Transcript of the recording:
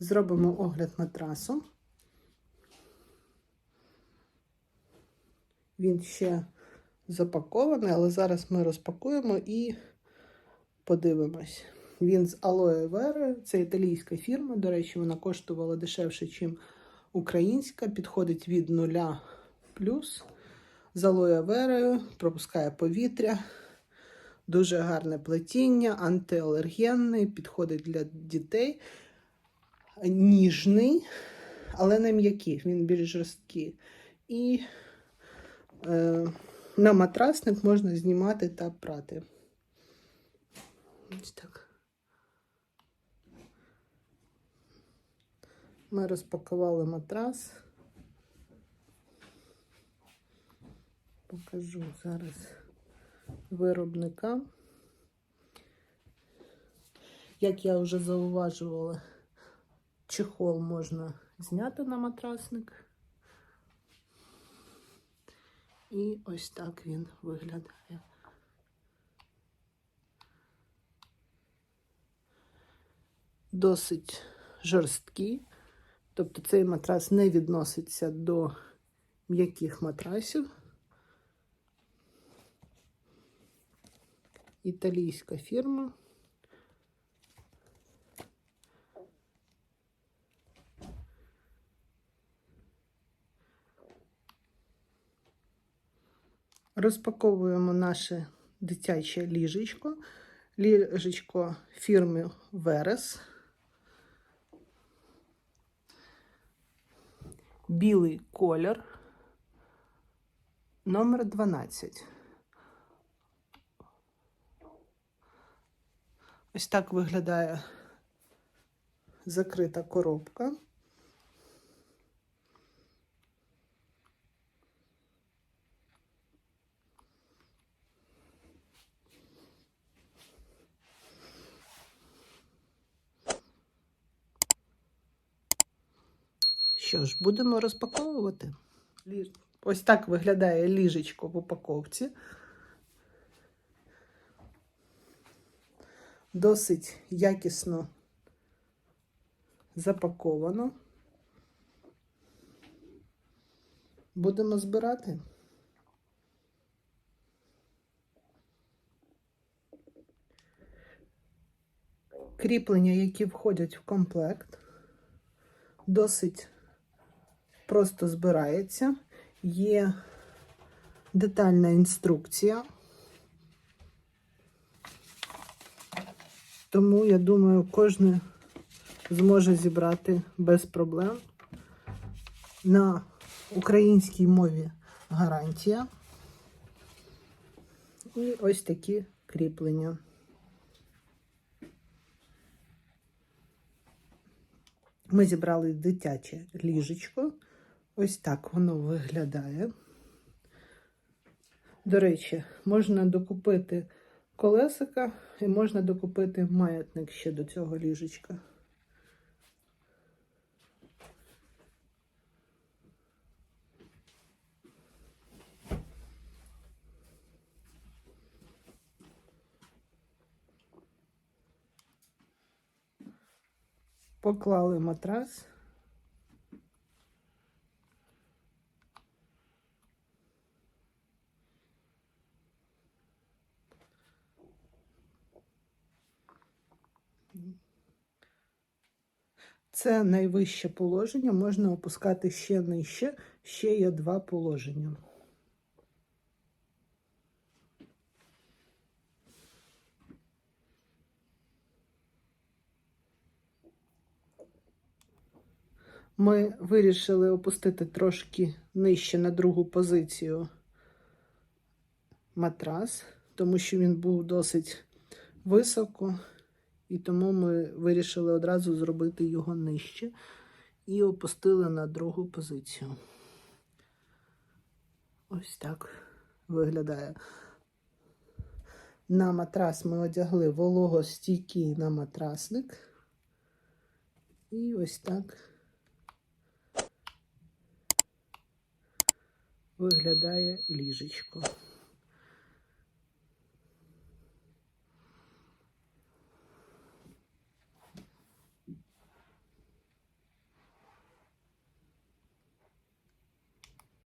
Зробимо огляд матрасу. Він ще запакований, але зараз ми розпакуємо і подивимось. Він з алоє вери, це італійська фірма. До речі, вона коштувала дешевше, ніж українська. Підходить від нуля плюс. З алоє верою, пропускає повітря. Дуже гарне плетіння, антиалергенний, підходить для дітей. Ніжний, але не м'який, він більш жорсткий. І е, на матрасник можна знімати та прати. Ось так. Ми розпакували матрас. Покажу зараз виробника. Як я вже зауважувала, чехол можна зняти на матрасник. І ось так він виглядає. Досить жорсткий. Тобто цей матрас не відноситься до м'яких матрасів. Італійська фірма. Розпаковуємо наше дитяче ліжечко. Ліжечко фірми Верес. Білий колір. Номер 12. Ось так виглядає закрита коробка. Що ж, будемо розпаковувати. Ось так виглядає ліжечко в упаковці. Досить якісно запаковано. Будемо збирати. Кріплення, які входять в комплект, досить просто збирається. Є детальна інструкція. Тому, я думаю, кожен зможе зібрати без проблем. На українській мові гарантія. І ось такі кріплення. Ми зібрали дитяче ліжечко. Ось так воно виглядає. До речі, можна докупити колесика і можна докупити маятник ще до цього ліжечка. Поклали матрас. Це найвище положення, можна опускати ще нижче, ще є два положення. Ми вирішили опустити трошки нижче на другу позицію матрас, тому що він був досить високо. І тому ми вирішили одразу зробити його нижче і опустили на другу позицію. Ось так виглядає. На матрас ми одягли вологостійкий на матрасник. І ось так виглядає ліжечко.